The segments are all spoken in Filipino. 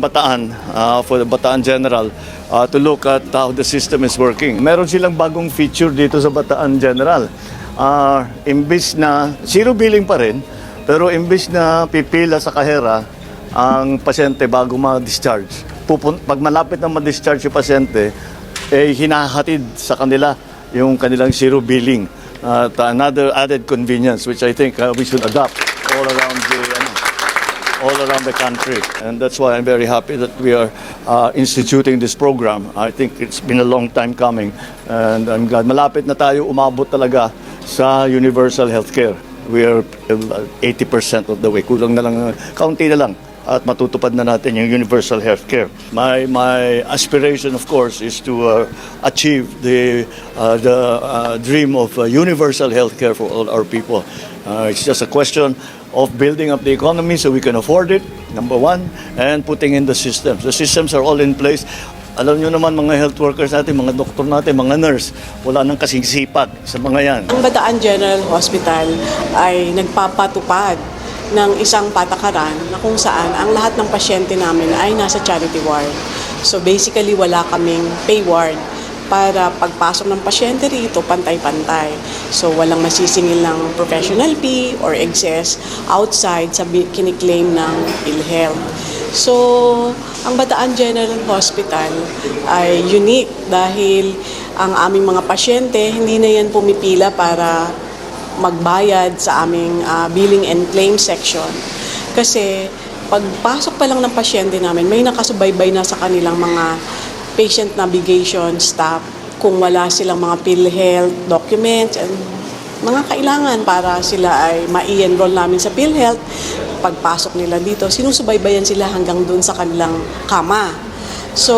Bataan uh, for the Bataan General uh, to look at how the system is working. Meron silang bagong feature dito sa Bataan General. Uh, imbis na, zero billing pa rin, pero imbis na pipila sa kahera ang pasyente bago ma-discharge. Pupun- pag malapit na ma-discharge yung pasyente, eh, hinahatid sa kanila yung kanilang zero billing. At another added convenience which I think uh, we should adopt all around the ano, all around the country. And that's why I'm very happy that we are uh, instituting this program. I think it's been a long time coming. And I'm glad malapit na tayo umabot talaga sa universal healthcare. We are uh, 80% of the way. Kulang na lang, uh, kaunti na lang at matutupad na natin yung universal healthcare. My my aspiration of course is to uh, achieve the uh, the uh, dream of uh, universal healthcare for all our people. Uh, it's just a question of building up the economy so we can afford it, number one, and putting in the systems. The systems are all in place. Alam nyo naman mga health workers natin, mga doktor natin, mga nurse, wala nang kasing sipag sa mga yan. Ang Bataan General Hospital ay nagpapatupad ng isang patakaran na kung saan ang lahat ng pasyente namin ay nasa charity ward. So basically wala kaming pay ward para pagpasok ng pasyente rito pantay-pantay. So walang masisingil ng professional fee or excess outside sa kiniklaim ng PhilHealth. So, ang Bataan General Hospital ay unique dahil ang aming mga pasyente hindi na yan pumipila para magbayad sa aming ah, billing and claim section. Kasi pagpasok pa lang ng pasyente namin, may nakasubaybay na sa kanilang mga patient navigation staff kung wala silang mga PhilHealth documents and mga kailangan para sila ay ma-enroll namin sa PhilHealth. Pagpasok nila dito, sinusubaybayan sila hanggang doon sa kanilang kama. So,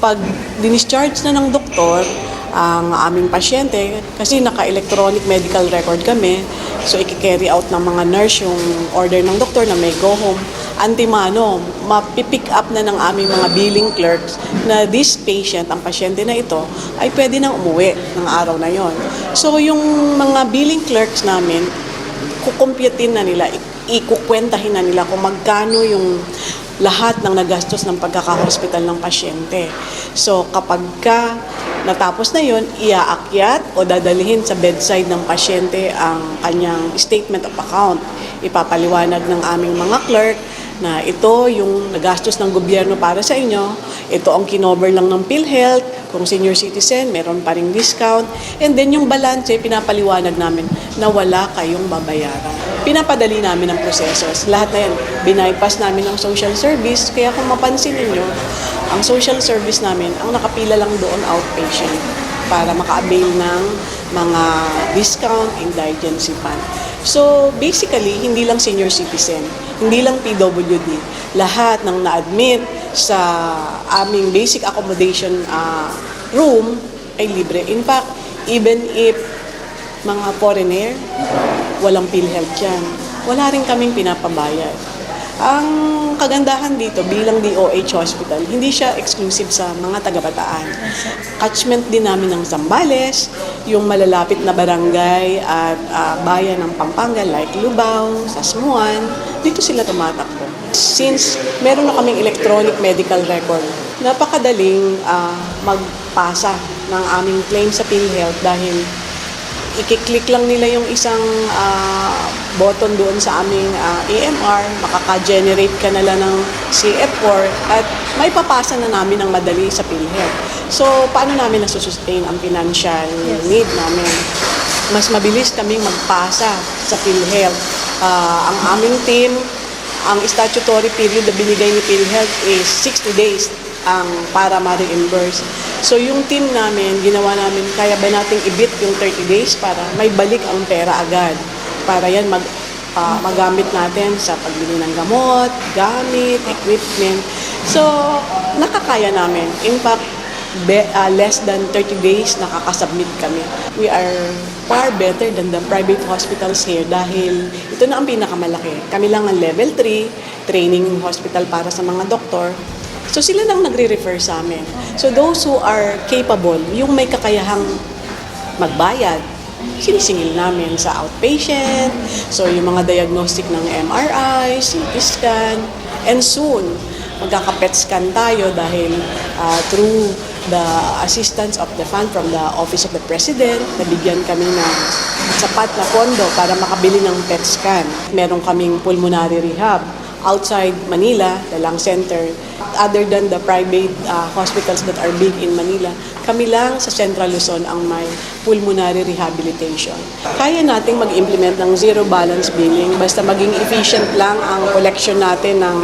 pag dinischarge na ng doktor, ang aming pasyente, kasi naka-electronic medical record kami, so i-carry out ng mga nurse yung order ng doktor na may go home. Antimano, mapipick up na ng aming mga billing clerks na this patient, ang pasyente na ito, ay pwede nang umuwi ng araw na yon. So yung mga billing clerks namin, kukumpiyatin na nila, ikukwentahin na nila kung magkano yung lahat ng nagastos ng pagkakahospital ng pasyente. So kapag ka natapos na yon, iaakyat o dadalhin sa bedside ng pasyente ang kanyang statement of account. Ipapaliwanag ng aming mga clerk na ito yung nagastos ng gobyerno para sa inyo, ito ang kinover lang ng PhilHealth, kung senior citizen, meron pa ring discount, and then yung balance, pinapaliwanag namin na wala kayong babayaran. Pinapadali namin ang proseso. Lahat na yan, binaypass namin ang social service, kaya kung mapansin ninyo, ang social service namin, ang nakapila lang doon outpatient para maka-avail ng mga discount, indigency fund. So, basically, hindi lang senior citizen, hindi lang PWD, lahat ng na-admit sa aming basic accommodation ah, room ay libre. In fact, even if mga foreigner, walang PhilHealth yan. Wala rin kaming pinapabayad. Ang kagandahan dito bilang DOH Hospital, hindi siya exclusive sa mga taga-bataan. Catchment din namin ng Zambales, yung malalapit na barangay at ah, bayan ng Pampanga like Lubao, Sasmuan, dito sila tumatakbo. Since meron na kaming electronic medical record, napakadaling ah, magpasa ng aming claim sa PhilHealth dahil i-click lang nila yung isang ah, button doon sa aming ah, EMR, makaka-generate ka na lang ng CF4 at may papasa na namin ng madali sa PhilHealth. So, paano namin nasusustain ang financial need namin? Mas mabilis kaming magpasa sa PhilHealth. Ah, ang aming team, ang statutory period na binigay ni PhilHealth is 60 days ang para ma-reimburse. So yung team namin, ginawa namin, kaya ba nating ibit yung 30 days para may balik ang pera agad. Para yan mag, ah, magamit natin sa pagbili ng gamot, gamit, equipment. So, nakakaya namin. In fact, be, ah, less than 30 days nakakasubmit kami. We are far better than the private hospitals here dahil ito na ang pinakamalaki. Kami lang ang level 3, training hospital para sa mga doktor. So sila lang nagre-refer sa amin. So those who are capable, yung may kakayahang magbayad, sinisingil namin sa outpatient. So yung mga diagnostic ng MRI, CT scan, and soon, magkaka-PET scan tayo dahil ah, through the assistance of the fund from the Office of the President, nabigyan kami ng sapat na pondo para makabili ng PET scan. Meron kaming pulmonary rehab outside Manila, Lung Center. Other than the private uh, hospitals that are big in Manila, kami lang sa Central Luzon ang may pulmonary rehabilitation. Kaya nating mag-implement ng zero balance billing basta maging efficient lang ang collection natin ng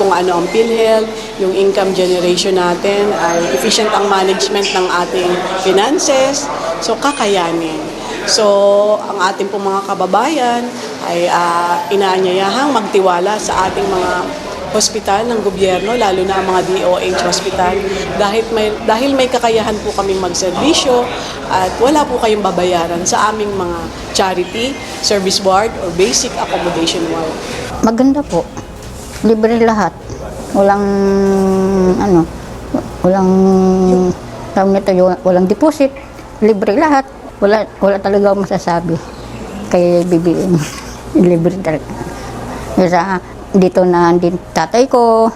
kung ano ang PhilHealth, yung income generation natin, ay efficient ang management ng ating finances, so kakayanin. So, ang ating pong mga kababayan ay uh, inaanyayahang magtiwala sa ating mga hospital ng gobyerno, lalo na ang mga DOH hospital, dahil may, dahil may kakayahan po kaming magserbisyo at wala po kayong babayaran sa aming mga charity, service ward, or basic accommodation ward. Maganda po. Libre lahat. Walang, ano, walang, tawag nito, walang deposit. Libre lahat. Wala, wala talaga masasabi kay BBM. Libre talaga. Kasi dito na din tatay ko,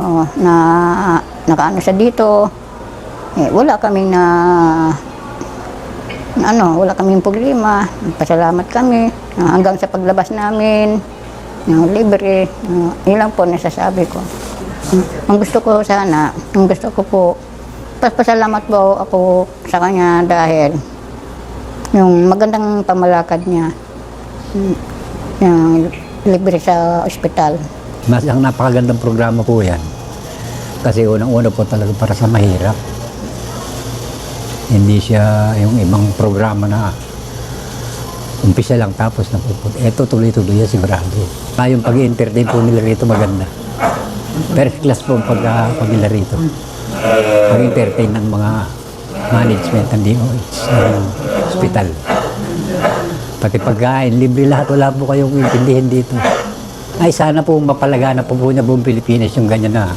oh, na nakaano siya dito. Eh, wala kaming na ano, wala kaming problema. Pasalamat kami ah, hanggang sa paglabas namin ng libre. Uh, yun lang po nasasabi ko. Mm, Ang gusto ko sana, ang gusto ko po, pasalamat po ako sa kanya dahil yung magandang pamalakad niya, mm, yung libre sa ospital. Mas ang napakagandang programa po yan. Kasi unang-una po talaga para sa mahirap. Hindi siya yung ibang programa na umpisa lang tapos na pupunta. Ito tuloy-tuloy yan sigurado. Ah, yung pag-entertain po nila rito maganda. First class po ang pagka pag nila rito. Pag-entertain ng mga management ng DOH ng hospital. Pati libre lahat. Wala po kayong intindihin dito. Ay, sana po mapalagana po po na buong Pilipinas yung ganyan na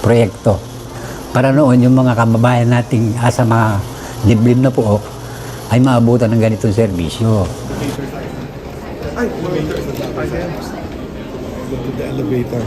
proyekto. Para noon, yung mga kababayan nating asa mga liblim na po ay maabutan ng ganitong serbisyo. Go to the elevator.